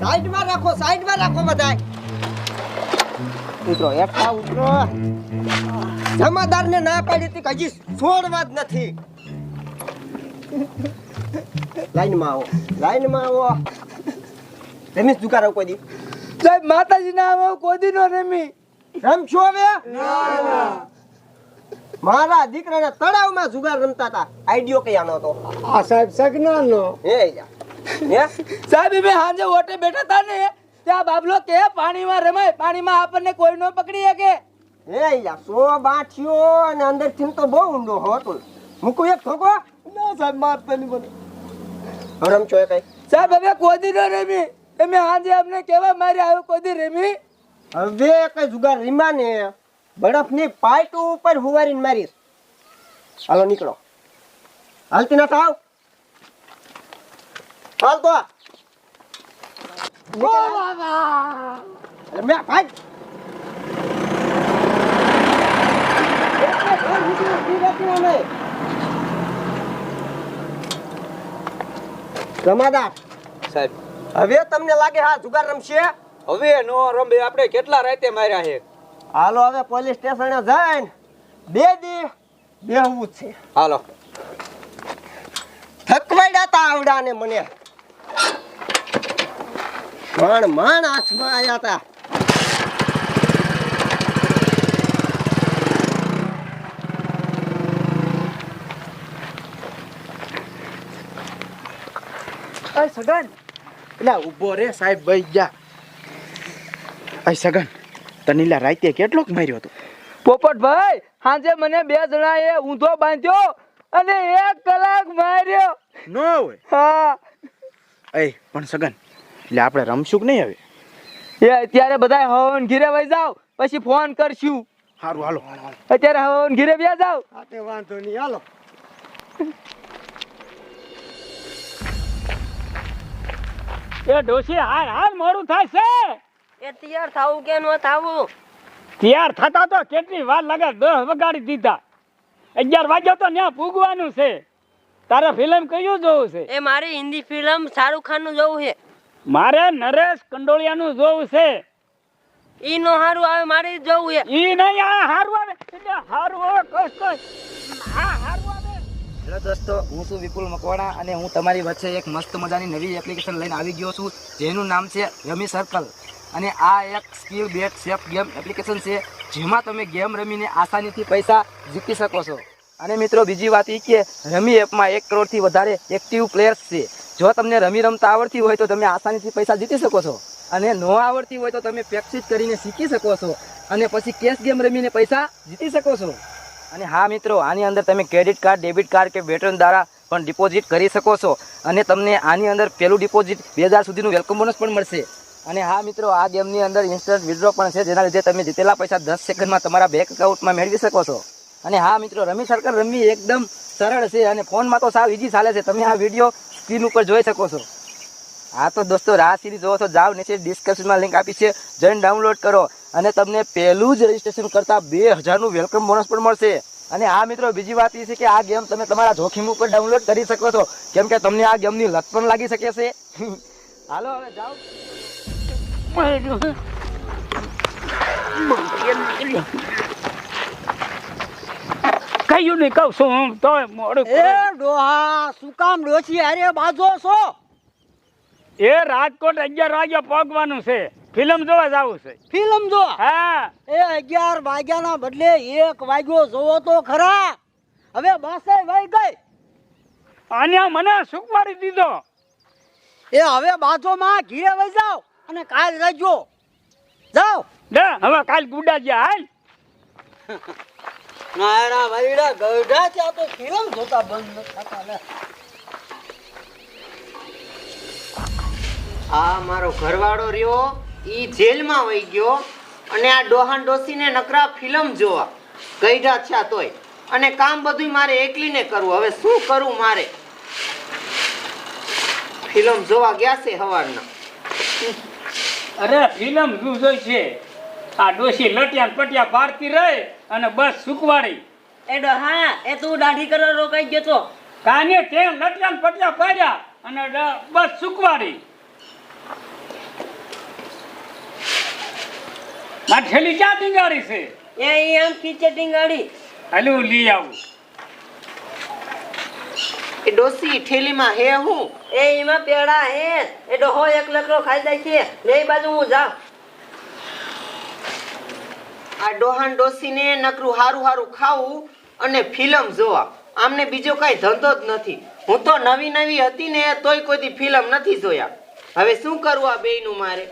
સાઈડમાં રાખો સાઈડમાં રાખો બધાય. ઉતરો એકઠા ઉતરો. જમાદારને ના પાડી હતી હજી છોડવા જ નથી. લાઈનમાં આવો લાઈનમાં આવો. રમેશ દુકાન કોઈ દી? સાહેબ માતાજી ના આવો કોદી નો રમી. રમશો હવે? મારા દીકરાને તળાવમાં જુગાર રમતા હતા. આઈડિયો કઈ આનો હતો? આ સાહેબ સગનાનો. હે જા. સાહેબ અમે હાંજે ઓટે બેઠા હતા ને ત્યાં બાબલો કે પાણીમાં રમાય પાણીમાં આપણને કોઈ નો પકડી શકે. હે યા સો બાઠિયો અને અંદરથી તો બહુ ઊંડો હતો. મૂકું એક ઠોકો ના સાહેબ મારતા નહીં મને. હવે છો એ કઈ? સાહેબ હવે કોદી ન રમી? તમે હાંજે અમને કેવા મારી આવ્યો કોદી રમી? હવે કઈ જુગાર રીમા ને બરફની પાઇપ ઉપર હુવારીને મારીશ. હાલો નીકળો. હાલતી ના થાવ હાલ તો અરે મેં ભાઈ. રમાદાર. સાહેબ. હવે તમને લાગે હા જુગાર રમશે? હવે નો રમે આપણે કેટલા રાતે માર્યા છે? હાલો હવે પોલીસ સ્ટેશને જઈને બે દી બેહવું છે. હાલો. થકવાડ્યા તા આવડાને મને. પણ માણ હાથમાં આયા તા. સગન. એટલે ઊભો રે સાહેબ ભાઈ ગયા. અય સગન તનીલા રાતે કેટલોક માર્યો હતો? પોપટભાઈ હાંજે મને બે જણાએ ઊંધો બાંધ્યો અને એક કલાક માર્યો. ન હોય? હા. અય પણ સગન એટલે આપણે રમશું કે નહીં હવે? એ અત્યારે બધા હવન ઘીરે વહી જાવ પછી ફોન કરશું. સારું હાલો. અત્યારે હવન ઘીરે વ્યા જાવ વાંધો નહીં હાલો. એ ડોશી હાલ હાલ મોડું થાય છે. એ તૈયાર થાવું કે ન થાવું? તૈયાર થતા તો કેટલી વાર લાગે દસ વગાડી દીધા. અગિયાર વાગ્યો તો ત્યાં પૂગવાનું છે. તારે ફિલ્મ કયું જોવું છે? એ મારી હિન્દી ફિલ્મ શાહરુખ ખાનનું જોવું છે. મારે નરેશ કંડોળિયાનું જોવું છે. ઈ નો હારું આવે મારે જોવું છે. ઈ નહીં આ હારું આવે. એટલે હારું આવે કસ કસ આ હારું આવે. હેલો દોસ્તો હું છું વિપુલ મકવાણા અને હું તમારી વચ્ચે એક મસ્ત મજાની નવી એપ્લિકેશન લઈને આવી ગયો છું જેનું નામ છે રમી સર્કલ અને આ એક skill bet safe game application છે જેમાં તમે ગેમ રમીને આસાનીથી પૈસા જીતી શકો છો. અને મિત્રો બીજી વાત એ કે રમી એપમાં એક કરોડથી વધારે એક્ટિવ પ્લેયર્સ છે. જો તમને રમી રમતા આવડતી હોય તો તમે આસાનીથી પૈસા જીતી શકો છો. અને ન આવડતી હોય તો તમે પ્રેક્ટિસ કરીને શીખી શકો છો. અને પછી કેશ ગેમ રમીને પૈસા જીતી શકો છો. અને હા મિત્રો, આની અંદર તમે ક્રેડિટ કાર્ડ, ડેબિટ કાર્ડ કે વેટરન દ્વારા પણ ડિપોઝિટ કરી શકો છો. અને તમને આની અંદર પહેલું ડિપોઝિટ બે હજાર સુધીનું વેલકમ બોનસ પણ મળશે. અને હા મિત્રો, આ ગેમની અંદર ઇન્સ્ટન્ટ વિડ્રો પણ છે, જેના લીધે તમે જીતેલા પૈસા દસ સેકન્ડમાં તમારા બેંક એકાઉન્ટમાં મેળવી શકો છો. અને હા મિત્રો, રમી સર્કલ રમવી એકદમ સરળ છે અને ફોનમાં તો સાવ ઇઝી ચાલે છે. તમે આ વીડિયો સ્ક્રીન ઉપર જોઈ શકો છો. હા તો દોસ્તો આ સિરીઝ જોવો તો જાઓ નીચે ડિસ્ક્રિપ્શનમાં લિંક આપી છે. જઈને ડાઉનલોડ કરો. અને તમને પહેલું જ રજીસ્ટ્રેશન કરતાં બે હજારનું વેલકમ બોનસ પણ મળશે. અને આ મિત્રો, બીજી વાત એ છે કે આ ગેમ તમે તમારા જોખમ ઉપર ડાઉનલોડ કરી શકો છો. કેમ કે તમને આ ગેમની લત પણ લાગી શકે છે. હાલો, હવે જાઓ. કયું નહીં કહું છું હું તો મોડું એ ડોહા શું કામ ડોસી? અરે બાજો છો. એ રાજકોટ અગિયાર વાગે પગવાનું છે. ફિલ્મ જોવા જવું છે. ફિલ્મ જો? હા. એ અગિયાર વાગ્યાના બદલે એક વાગ્યો જોવો તો ખરા. હવે બસે વહી ગઈ. અને મને સુકવાડી દીધો. એ હવે બાજોમાં ઘીએ વહી જાઓ અને કાલ રહેજો. જાઓ. દે હવે કાલ ગુડા ગયા હાલ. નાયરા ભાઈડા ગઢા તો ફિલ્મ જોતા બંધ થતા મારો ઘરવાળો રહ્યો, ઈ જેલમાં વહી ગયો અને આ ડોહાન ડોસીને નકરા ફિલ્મ જોવા. ગઈઢા થયા તોય. અને કામ બધું મારે એકલીને કરવું. હવે શું કરું મારે? ફિલ્મ જોવા ગયા છે સવારના અરે, ફિલ્મ શું જોઈ છે. આ ડોસી લટિયા પટ્યા પાડતી રહે. અને બસ સુકવાડી એડો હા એ તું દાઢી કરવા રોકાઈ ગયો તો. કાને તે લટકા પટલા પાડ્યા અને બસ સુકવાડી માં ઠેલી ક્યાં ટીંગાડી છે? એ એમ ખીચે ટીંગાડી હાલો લઈ આવું. એ ડોસી ઠેલીમાં હે હું? એ એમાં પેડા હે. એડો હો એક લકડો ખાઈ જાય છે. ને બાજુ હું જાઉં. આ ડોહાન ડોસીને નકરું હારું હારું ખાવું અને ફિલ્મ જોવા. આમને બીજો કાંઈ ધંધો જ નથી. હું તો નવી નવી હતી ને તોય કોઈ ફિલ્મ નથી જોયા. હવે શું કરવું આ બેયનું મારે?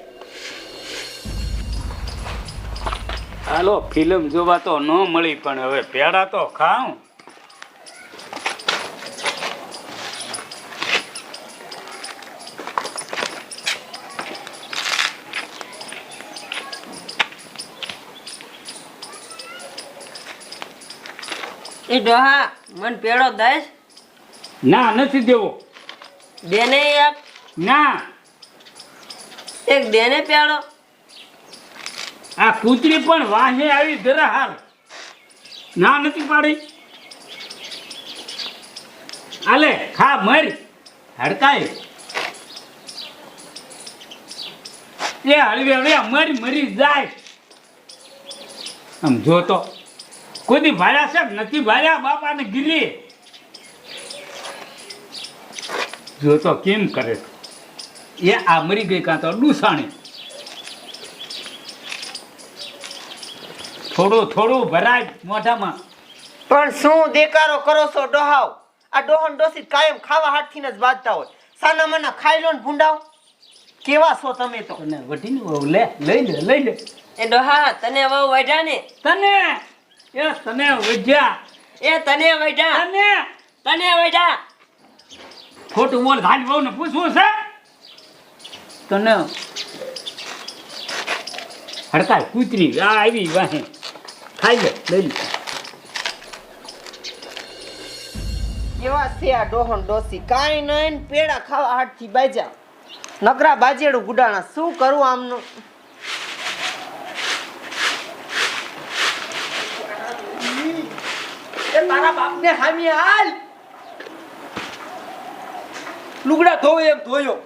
હાલો, ફિલ્મ જોવા તો ન મળી પણ હવે પેડા તો ખાઉં. એ ડોહા મને પેડો દઈશ? ના નથી દેવો. દેને એક? ના. એક દેને પેડો? આ કૂતરી પણ વાહે આવી જરા હાલ. ના નથી પાડી. આલે ખા મર. હડકાય. એ હળવે હળવે મરી મરી જાય. આમ જો તો. કોઈ ભાર્યા ભાડ્યા છે? કે નથી ભાડ્યા બાપાને ગીરી જો તો કેમ કરે? એ આ મરી ગઈ કાં તો ડૂસાણી. થોડું થોડું ભરાય મોઢામાં. પણ શું દેકારો કરો છો ડોહાવ? આ ડોહન ડોસી કાયમ ખાવા હાથથી જ બાજતા હોય. સાના માના ખાઈ લો ને ભૂંડાવ. કેવા છો તમે તો? તને વટીને વહુ લે લઈ લે લઈ લે. એ ડોહા તને વહુ વધ્યા ને તને? એ તને વજ્યા એ તને વઢા તને? તને ખોટું બોલ બહુ ને પૂછવું છે? તને. હડકાય કૂતરી આ આવી વાહે. ખાઈ લે લઈ કેવા છે આ ડોહન ડોસી. કાંઈ નહીં ને પેડા ખાવા હાથથી બાજ્યા. નકરા બાજેડું ગુડાણા. શું કરું આમનું એ બાપને હામી હાલ. લુગડા ધોવે એમ ધોયો.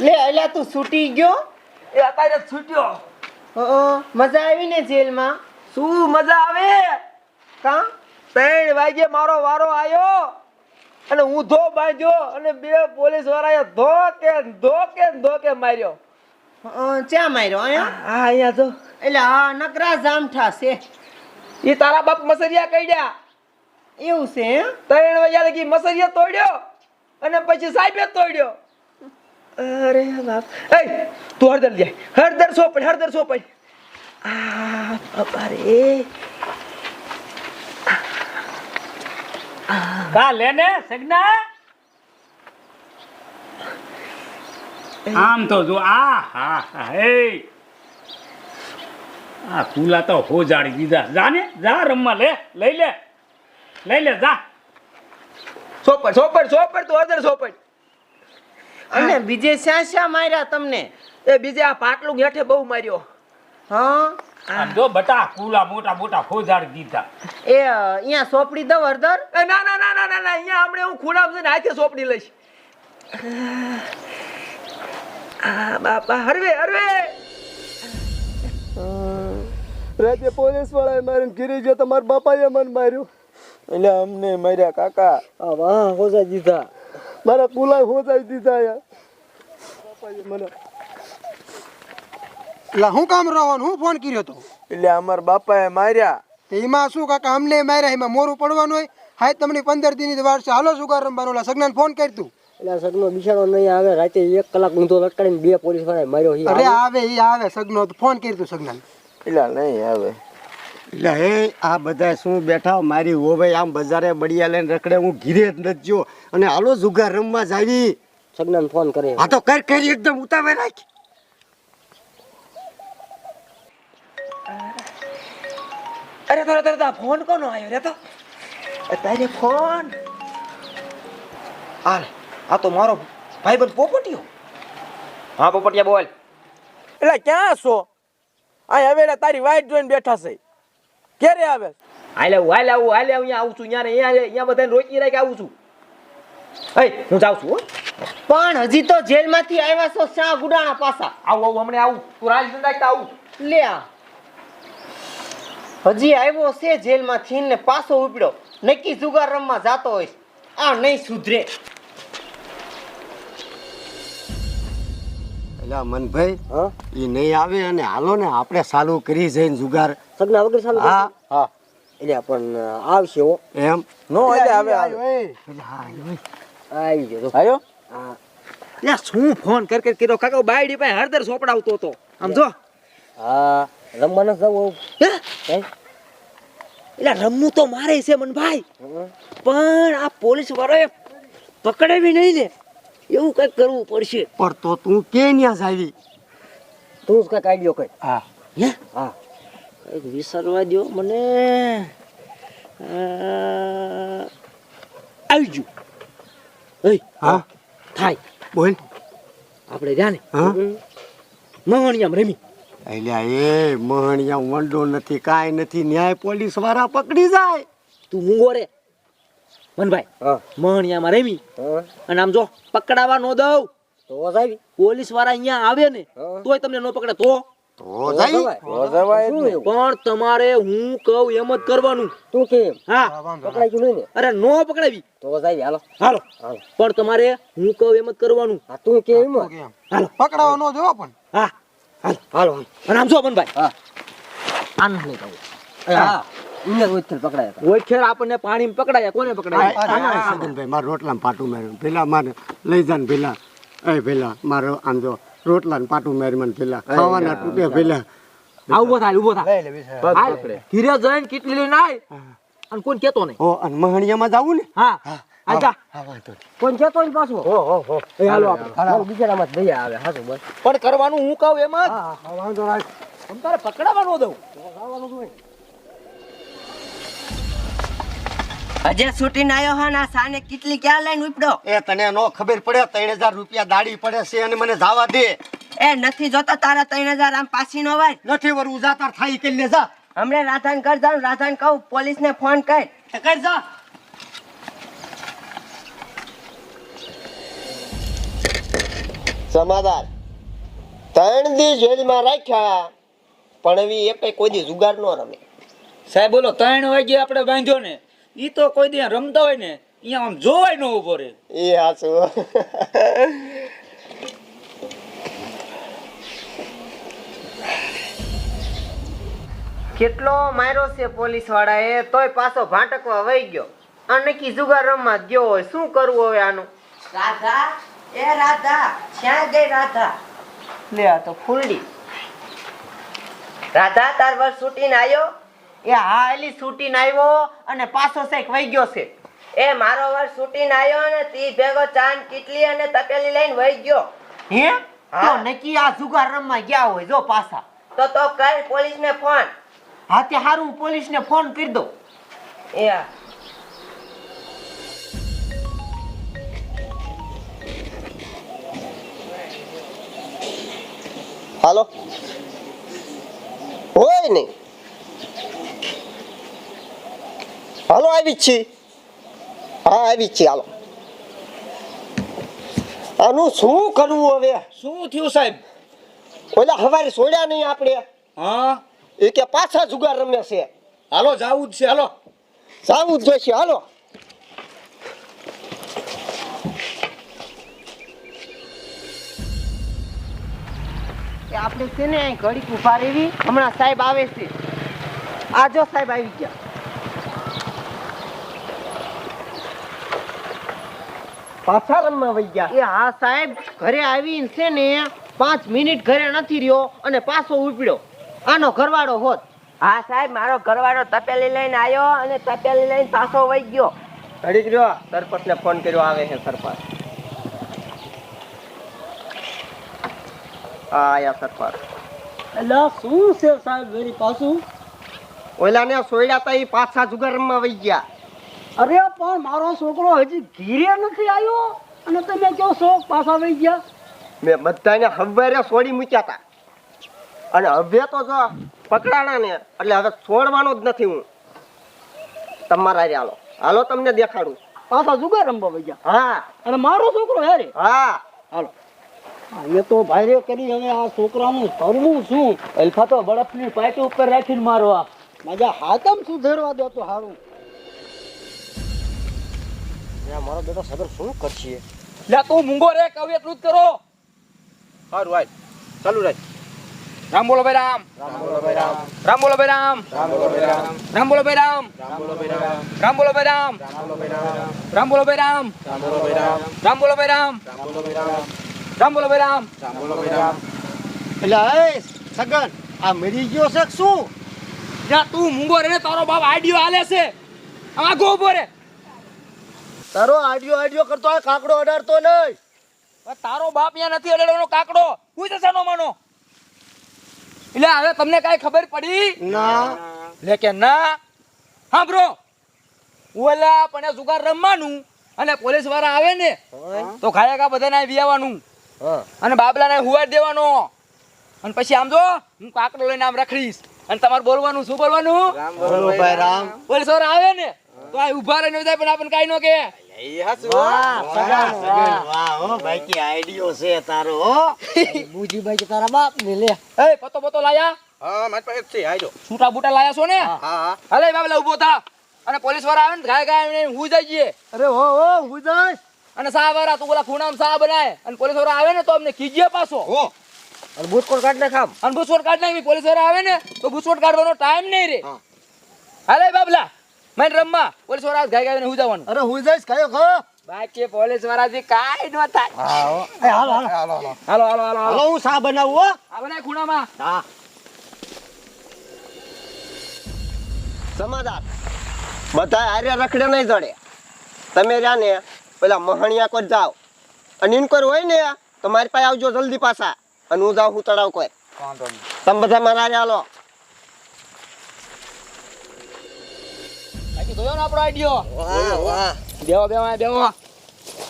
લે અલ્યા તું છૂટી ગયો? એ અત્યારે છૂટ્યો. મજા આવી ને જેલમાં? શું મજા આવે? કા? ત્રણ વાગે મારો વારો આવ્યો અને હું ધો બાંધ્યો અને બે પોલીસ વાળાએ ધોકે ધો ધોકે ને ધોકે માર્યો. હં, ચ્યાં માર્યો અહીંયા? હા અહીંયા તો એટલે હા નકરા જામઠા છે. એ તારા બાપ મસરિયા કઈડ્યા એવું છે હે? ત્રણ વાગ્યા લગી મસરિયા તોડ્યો અને પછી સાહેબે તોડ્યો. અરે બાપ. એ તું હળદર લે હળદર સોપડ હળદર સોપડ આ, બાપા રે. કા લેને સગના? આમ તો જો, આ, હા હા હે આ કુલા તો હો જાડી દીધા. જા ને, જા રમવા, લે, લઈ લે. લઈ લે જા. સોપડ સોપડ સોપડ તું અધર સોપડ. અને બીજે શ્યાં શ્યાં માર્યા તમને? એ બીજે આ પાટલું હેઠે બહુ માર્યો. હા? આમ જો બટા કુલા મોટા મોટા ખોજાડ દીધા. એ અહીંયા સોપડી દઉં હરદર ના ના ના ના ના ના અહીંયા હમણે હું ખૂણામાં ને હાથે સોપડી લઈશ. આ બાપા હરવે હરવે. રાજ્ય પોલીસ વાળાએ મારીને ઘીરી ગયો તો મારા બાપાએ મને માર્યું. એટલે અમને માર્યા કાકા. આ વાહ હોજાઈ દીધા. મારા કુલા હોજાઈ દીધા યાર મને એટલે હું કામ રહેવાનું હું ફોન કર્યો તો? એટલે અમારા બાપાએ માર્યા. એમાં શું કાકા અમને માર્યા એમાં મોરું પડવાનું હોય? હાય તમને પંદર દિનની વાર છે. હાલો શું કરવા રમવાનું ઓલા સગનાને ફોન કરી તું. એટલે સગનો બિચારો નહીં આવે રાતે એક કલાક ઊંધો લટકાડીને બે પોલીસવાળા માર્યો અરે આવે. આવે એ આવે. સગનો ફોન કરી તું સગનાને. એટલે નહીં આવે. એટલે હે આ બધા શું બેઠા મારી હોવે આમ બજારે બળિયા લઈને રખડે હું ઘીરે જ નથી જો અને હાલો જુગાર રમવા જ આવી. સગનાને ફોન કરે હા તો કર કરી એકદમ ઉતાવે રાખ. અરે તારે તારે ફોન કોનો આવ્યો? રે તો એ તારે ફોન આ આ તો મારો ભાઈબંધ પોપટિયો. હા પોપટિયા બોલ. એટલે ક્યાં છો? આ હવે તારી વાઈટ જોઈને બેઠા છે. ક્યારે આવે હાલે આવું હાલે આવું હાલે આવું અહીંયા આવું છું અહીંયા ને અહીંયા અહીંયા બધાને રોકી રાખી આવું છું. એ હું જાઉં છું હો. પણ હજી તો જેલમાંથી આવ્યા છો શા ગુડાણા પાછા? આવું આવું હમણાં આવું. તું રાજ ધંધા આવું. લે આ. હજી આવ્યો છે જેલમાંથી ને પાછો ઉપડ્યો. નક્કી જુગાર રમવા જાતો હોય આ નહીં સુધરે. એટલે મનભાઈ એ નહીં આવે અને હાલો ને આપણે સારું કરી જઈને જુગાર. સગના વગર સામે હા. હા. એટલે પણ આવશે હો. એમ? નો એટલે હવે આવે. આવી ગયો આયો હા. યા શું ફોન કર કર કર્યો કાકા બાયડી પાસે હરદર સોપડાવતો હતો. આમ જો. હા રમવા ન જવું હે? હે? એટલે રમવું તો મારે છે મનભાઈ. પણ આ પોલીસ વાળાએ પકડાવી નહીં ને. એવું કંઈક કરવું પડશે. પણ તો તું કે ન્યા જાવી તું જ કંઈક આઈડિયો કઈ હા. હે? હા. એક વિસરવા દો મને. આવજો આવી હા થાય. બોલ. આપણે જાને હા? મહણિયામ રમી. એટલે એ મહણિયામ વંડો નથી કાંઈ નથી. ન્યાય પોલીસવાળા પકડી જાય. તું મૂંગો રે. મનભાઈ મહણિયામાં રમી. અને આમ જો પકડાવા નો દઉં. તો પોલીસવાળા અહીંયા આવે ને તોય તમને ન પકડે. તો? પણ તમારે હું કહું એમ જ કરવાનું તું કેમ હા પકડાઈ ગયું ને અરે નો પકડાવી તો જ હાલો હાલો હાલો પણ તમારે હું કહું એમ જ કરવાનું હા તું કેમ હાલો પકડાવા ન જો પણ હા હાલો હાલો અને આમ જો મનભાઈ હા આન નહીં કહું હા ઇને ઉત્તર પકડાયા ઓળખેર આપણને પાણીમાં પકડાયા કોને પકડાયા સગનભાઈ મારે રોટલા પાટું માર્યું પેલા મારે લઈ જાન પેલા એ પેલા મારો આમ જો રોટલા ને પાટું મારી મને પેલા ખાવાના તૂટે પેલા. આ ઊભો થાય ઊભો થાય. હાલ. ઘીરે જઈને કેટલી લઈને આય? અને કોઈ કેતો નહીં? ઓ અને મહણિયામાં જાવું ને? હા. આ જા. કોણ છે તો પાછું? હો હો હો. એ હાલો આપણે. બિચારામાં દયા આવે હાચું બસ પણ કરવાનું હું કહું એમાં હા વાંધો તમ તારે ન દઉં. હજે છૂટીને આવ્યો હો ના સાને કેટલી ક્યાં લઈને ઉપડો? એ તને નો ખબર પડે ત્રણ હજાર રૂપિયા દાડી પડે છે અને મને જવા દે. એ નથી જોતા તારા ત્રણ હજાર આમ પાછી નો વાય. નથી વરવું ઉજાતાર થાય કે લે જા. હમણે રાધાન કર જાઉં રાધાન કહું પોલીસ ને ફોન કર. કર જા. સમાધાન. ત્રણ દી જેલમાં રાખ્યા પણ એવી એ કઈ જુગાર ન રમે. સાહેબ બોલો ત્રણ વાગે આપણે બાંધ્યો ને ઈ તો કોઈ દે રમતા હોય ને અહીંયા આમ જોવાય ન ઊભો રે એ હાચું. કેટલો માર્યો છે પોલીસ વાળાએ તોય પાછો ભાટકવા વહી ગયો. અને કી જુગાર રમવા ગયો હોય શું કરવું હવે આનું? રાધા એ રાધા ક્યાં ગઈ રાધા? લે આ તો ફૂલડી રાધા તાર વર્ષ છૂટીને આવ્યો એ હા એલી છૂટીને આવ્યો અને પાછો સેક વહી ગયો છે. એ મારો વર્ષ છૂટીને આવ્યો અને તી ભેગો ચાંદ કીટલી અને તપેલી લઈને વહી ગયો. હે? તો હા. નકી આ જુગાર રમવા ગયા હોય જો પાછા. તો તો કર પોલીસ ને ફોન? હા તે હારું પોલીસ ને ફોન કરી દો એ. હાલો. હોય નહીં હાલો આવી જ છી હા આવી જ છીએ હાલો આનું શું કરવું હવે શું થયું સાહેબ ઓલા હવારે સોડ્યા નહીં આપણે હા એ કે પાછા જુગાર રમે છે હાલો જાવું જ છે હાલો જાવું જ જોઈશે હાલો આપણે છે ને અહીં ઘડીક ઊભા રહેવી. હમણાં સાહેબ આવે છે. આ જો સાહેબ આવી ગયા. પાછા રમવા વહી ગયા. એ હા સાહેબ ઘરે આવીને છે ને પાંચ મિનિટ ઘરે નથી રહ્યો અને પાછો ઉપડ્યો. આનો ઘરવાળો હોત. હા સાહેબ મારો ઘરવાળો તપેલી લઈને આવ્યો અને તપેલી લઈને પાછો વહી ગયો. ઘડીક રહ્યો. સરપંચ ને ફોન કર્યો આવે છે સરપંચ. હા આયા સરપંચ. એટલે શું છે સાહેબ વેરી પાછું? ઓલા ને સોયડા તા એ પાછા જુગાર રમવા વહી ગયા. અરે પણ મારો છોકરો હજી ઘીરે નથી આવ્યો? અને તમે કયો શોખ પાછા વહી ગયા? મેં બધાને હવારે છોડી મૂક્યા તા. અને હવે તો જો પકડાણા ને એટલે હવે છોડવાનો જ નથી હું. તમારા રે હાલો. હાલો તમને દેખાડું. પાછા જુગાર રમવા વહી ગયા. હા. અને મારો છોકરો હે રે? હા. એ તો ભાઈ કરી હવે આ છોકરાનું કરવું શું? અલ્ફા તો બરફની પાટી ઉપર રાખીને મારવા મજા હાથમ સુધારવા દો તો સારું મારો બેટો સગર શું કરશે લે તું મૂંગો રે કહું એટલું જ કરો સારું ભાઈ ચાલુ રાખ રામ બોલો ભાઈ રામ રામ બોલો ભાઈ રામ રામ બોલો ભાઈ રામ રામ બોલો ભાઈ રામ રામ બોલો ભાઈ રામ રામ બોલો ભાઈ રામ રામ બોલો ભાઈ રામ રામ બોલો ભાઈ રામ એટલે એ સગન આ મરી ગયો છે શું જા તું મૂંગો રે તારો બાપ આઈડિયો હાલે છે આ ગો ઊભો રે તારો આડિયો આડિયો કરતો આ કાકડો અડાડતો નહીં. પણ તારો બાપ અહીંયા નથી અડાડવાનો કાકડો. હું જશે નો માનો? એટલે હવે તમને કાંઈ ખબર પડી? ના. લે કે ના. હા બ્રો ઓલા પણ જુગાર રમવાનું અને પોલીસવાળા આવે ને તો ખાયા બધાને વિયાવાનું. અને બાબલાને હુવાડ દેવાનો. અને પછી આમ જો હું કાકડો લઈને આમ રખડીશ. અને તમારે બોલવાનું શું બોલવાનું? બોલો ભાઈ રામ. પોલીસવાળા આવે ને તો આ ઊભા રહીને જાય પણ આપણને કઈ નો કે છૂટા બુટા લાયા છો ને? બાબલા ઊભો થા. અને પોલીસવાળા આવે ને ગાય ગાય હું જઈએ. અરે હો હો હું અને સાહ વાળા તું બોલા ખૂણામાં સાહ બનાય. અને પોલીસવાળા આવે ને તો અમને કીજે પાછો. હો. અને ભૂસકોટ કાઢ નાખામ અને ભૂસકોટ કાઢ નાખી પોલીસવાળા આવે ને તો ભૂસકોટ કાઢવાનો ટાઈમ નહીં રે. હાલે બાબલા. મને રમવા. પોલીસવાળા ગાય ગાય હું જવાનું. અરે હું જઈશ કયો કહો બાકી પોલીસવાળા જે કાઈ ન થાય. હાલો. હાલો હાલો. હાલો હાલો. હાલો હું સા બનાવું આ બનાય ખૂણામાં. હા. સમાધાન. બધા આર્યા રખડે નહીં જડે. તમે રહ્યા ને પેલા મહણિયા કોઈ જાઓ. અને ઇન કોઈ હોય ને મારી પાસે આવજો જલ્દી પાછા. અને હું જાઉં હું તળાવ કોઈ તમે બધા મારા હાલો. જોયો ને આપણો આઈડિયો. વાહ વાહ. બેવો બેવો બેવો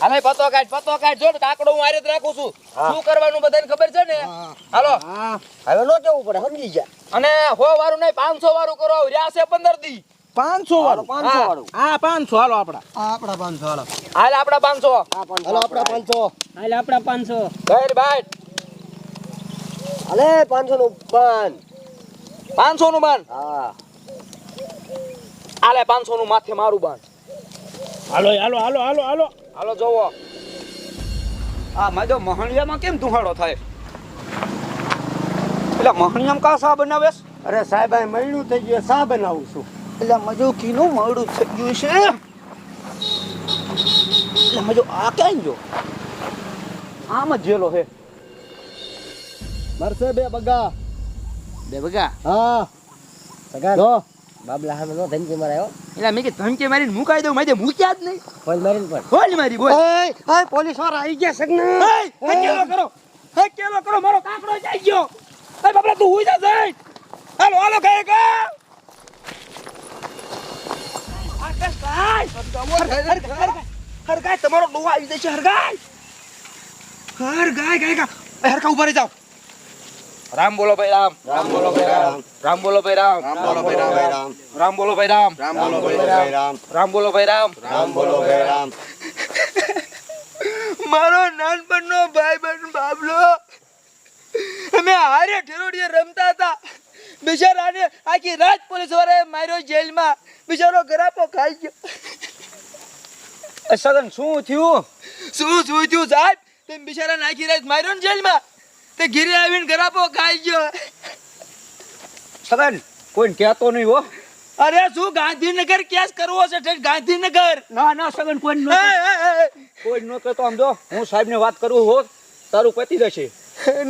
હાલે પતો કાઢ પતો કાઢ. જો કાકડો હું આરે રાખું છું. શું કરવાનું બધાને ખબર છે ને? હાલો. હવે નો કેવું પડે સમજી જા અને હો વારું નહીં પાંચસો વારું કરો રહ્યા છે પંદર દી. પાંચસો વાળું? પાંચસો વાળું. હા પાંચસો. હાલો આપડા આપડા આપણા પાંચસો હાલો. હાલ આપડા પાંચસો. હાલો આપડા પાંચસો. હાલ આપડા પાંચસો. બહાર બાઈટ હાલે પાંચસો. નું પાન પાંચસો નું બાન. હા. હાલે પાંચસો નું માથે મારું બાન હાલો હાલો હાલો હાલો હાલો. હાલો જોવો. આ માજો મહણિયામાં કેમ ધુહાડો થાય? એટલે મહણિયામાં કા સા બનાવેસ અરે સાહેબ આ મહિનું થઈ ગયું સા બનાવું છું. એટલે મજો કીનું મળું થઈ ગયું છે. એટલે મજો આ ક્યાં જો આમ જ જેલો હે. મરસે બે બગા. બે બગા? હા. સગા જો. બાબલા સામે નો ધમકી મરાયો એટલે મેં કે ધમકી મારીને મુકાઈ દઉં મેં મૂક્યા જ નહીં. ફોન મારીને પણ. બોલ મારી બોલ. ઓય પોલીસવાળા આવી ગયા સગન હે? કેલો કરો. હકેલો કરો મારો કાકડો જઈ ગયો. હે બાબલા તું હુઈ જા જઈ. હાલો હાલો કહે કે હરગાય તમારો ડોવા આવી જશે હરગાય હર ગાય ગાય હર કા ઊભા રહી જાઓ. રામ બોલો ભાઈ રામ. રામ બોલો ભાઈ રામ. રામ બોલો ભાઈ રામ. રામ બોલો ભાઈ રામ. રામ બોલો ભાઈ રામ. રામ બોલો ભાઈ રામ. રામ બોલો ભાઈ રામ. રામ બોલો ભાઈ રામ. મારો નાનપણનો ભાઈ બન બાબલો. અમે હારે ઠેરોડીએ રમતા હતા. બિચારાને આખી રાત પોલીસ વાળાએ માર્યો જેલમાં. બિચારો ગરાપો ખાઈ ગયો. સગન શું થયું? શું શું થયું સાહેબ? તેમ બિચારાને આખી રાત માર્યો ને જેલમાં. તે ઘીરે આવીને ગરાપો ખાઈ ગયો સગન કોઈને કહેતો નહીં હો. અરે શું ગાંધીનગર કેસ કરવો છે ઠેઠ? ગાંધીનગર? ના ના સગન કોઈ એ, કોઈ ન કહેતો આમ જો હું સાહેબ ને વાત કરું હો. તારું પતી જશે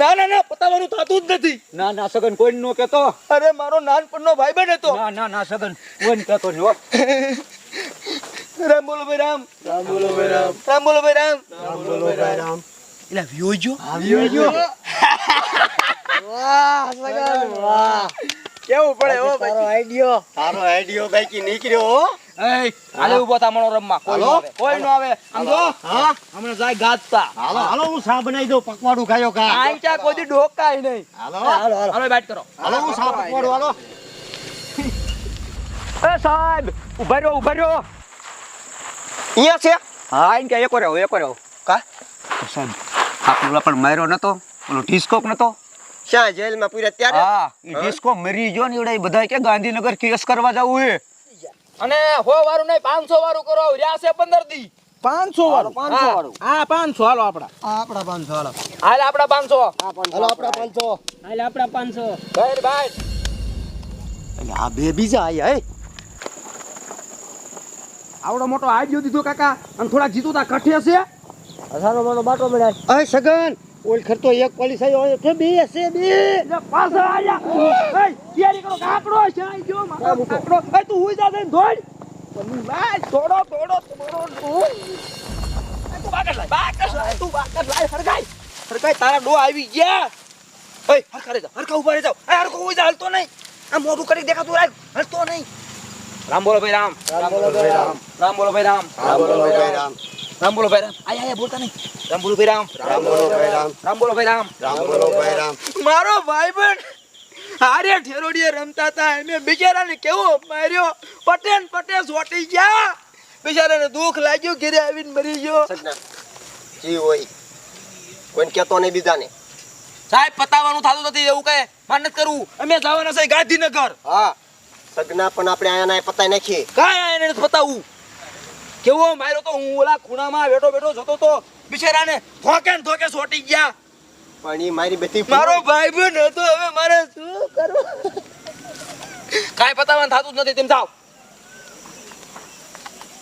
ના ના ના પતાવાનું થતું જ નથી. ના ના સગન કોઈ નો કહેતો. અરે મારો નાનપણનો ભાઈ બન હતો. ના ના ના સગન કોઈ કહેતો નહીં હો. રામ બોલો ભાઈ રામ. રામ બોલો ભાઈ રામ. રામ બોલો ભાઈ રામ. રામ બોલો ભાઈ રામ. એટલે વ્યો જો આવ્યો ગયો વાહ સગન વાહ. કેવું પડે હો તારો આઈડિયો તારો આઈડિયો બાકી નીકળ્યો હો. એ હાલે ઊભો થા મણો રમમાં. કોઈ નો આવે કોઈ નો આવે. આમ જો હા? હમણાં જાય ગાતતા હાલો. હાલો હું સા બનાવી દઉં પકવાડું ખાયો કા. આઈ ક્યાં કોઈ ડોકાય નહીં. હાલો. હાલો હાલો. બેટ કરો. હાલો હું સા પકવાડું હાલો. એ સાહેબ ઊભા રહ્યો ઊભા રહ્યો અહીંયા છે? હા એને કે એકો રહ્યો એકો રહ્યો કા? સાહેબ આપણો પણ માર્યો નતો. ઓલો ઢીસકોક નતો? શા જેલમાં પૂર્યા ત્યારે? હા ઈ ડિસ્કો મરી ગયો ને એવડે બધા કે ગાંધીનગર કેસ કરવા જવું હે. અને હો વાળું નહીં પાંચસો વાળું કરો રહ્યા છે પંદર દી. પાંચસો વાળું. પાંચસો વાળું. હા પાંચસો હાલો આપડા આ આપણા પાંચસો હાલો. હાલ આપડા પાંચસો. હાલો આપડા પાંચસો. હાલ આપડા પાંચસો. ભાઈ ભાઈ. એટલે આ બે બીજા આયા હે. આવડો મોટો આઈડિયો દીધો કાકા. અને થોડા જીતું તા કઠે છે. હસાનો માનો બાટો મળ્યા. અય સગન. ઓલ ખરતો એક પોલીસ આવ્યો છે બે છે બે. પાછા આયા. એ તૈયારી કરો કાકડો છે? આઈ જો મારો કાકડો એ તું હુઈ જા ધોડ દોડ લાય થોડો થોડો તમારો તું એ તું બાકર લાય. બાકર લાય તું બાકર લાય. હરગાઈ હરગાઈ તારા ડો આવી ગયા. ઓય હરખા રે જા. હરખા ઊભા રે જાવ એ હરખો હુઈ જા હાલતો નહીં. આ મોઢું કરી દેખાતું રાખ. હલતો નહીં. રામ બોલો ભાઈ રામ. રામ બોલો ભાઈ રામ. રામ બોલો ભાઈ રામ. રામ બોલો ભાઈ રામ. રામ બોલો ભાઈ રામ. આયા આયા બોલતા નહીં. રામ બોલો ભાઈ રામ. રામ બોલો ભાઈ રામ. રામ બોલો ભાઈ રામ. રામ બોલો ભાઈ રામ. મારો ભાઈબંધ હારે ઠેરોડીએ રમતા હતા. એમે બિચારાને કેવો માર્યો. પટેન પટે સોટી ગયા. બિચારાને દુખ લાગ્યું ઘરે આવીને મરી ગયો. જી હોય. કોઈને કહેતો નહીં બીજાને. સાહેબ પતાવાનું થતું નથી એવું કહે માનત કરવું અમે જવાના છે ગાંધીનગર. હા. સગના પણ આપણે આના પતાઈ નાખીએ. કાંઈ એને પતાવું. કેવો માર્યો તો હું ઓલા ખૂણામાં બેઠો બેઠો જતો તો બિચારાને ધોકે ને ધોકે સોટી ગયા. પણ એ મારી બધી મારો ભાઈ બન હતો હવે મારે શું કરવું? કાંઈ પતાવવાનું થતું જ નથી તેમ થાવ.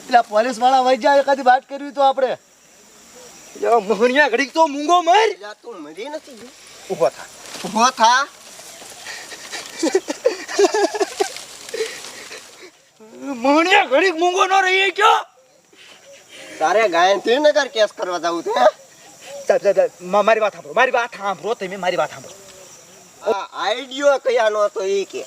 પેલા પોલીસવાળા વઈ જાય કદી વાત કરવી તો આપણે. મોહણિયા ઘડીક તો મૂંગો માર. તું મરી નથી ઊભો થા. ઊભો થા. મોહણિયા ઘડીક મૂંગો ન રહી ગયો તારે ગાયત્રીનગર કેસ કરવા જવું છે મારી વાત સાંભળો મારી વાત સાંભળો તમે મારી વાત સાંભળો. આઈડિયો કયાનો હતો એ કે?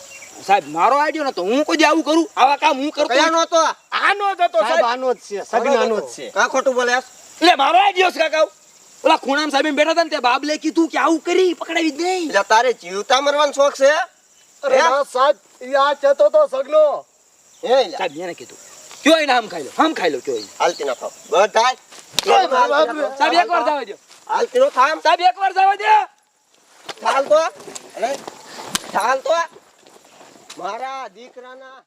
સાહેબ મારો આઈડિયો નતો હું કોઈ આવું કરું? આવા કામ હું કરતો કયાનો હતો આનો જ હતો સાહેબ આનો જ છે સગનાનો જ છે. કા ખોટું બોલે એટલે મારો આઈડિયો છે કાકા. ઓલા ખૂણામ સાહેબ બેઠા હતા ને તે બાબલે કીધું કે આવું કરી પકડાવી જ નહીં એટલે તારે જીવતા મરવાનો શોખ છે? અરે સાહેબ આ ચતો તો સગનો. હે. સાહેબ મેં કીધું. કયો એને આમ ખાઈ લો? આમ ખાઈ લો કયો એને. હાલતી ના થાવ. બધાય સાહેબ એકવાર જવા દો હાલતી નો થામ સાહેબ એકવાર જવા દો ચાલ તો અરે ચાલ તો મારા દીકરાના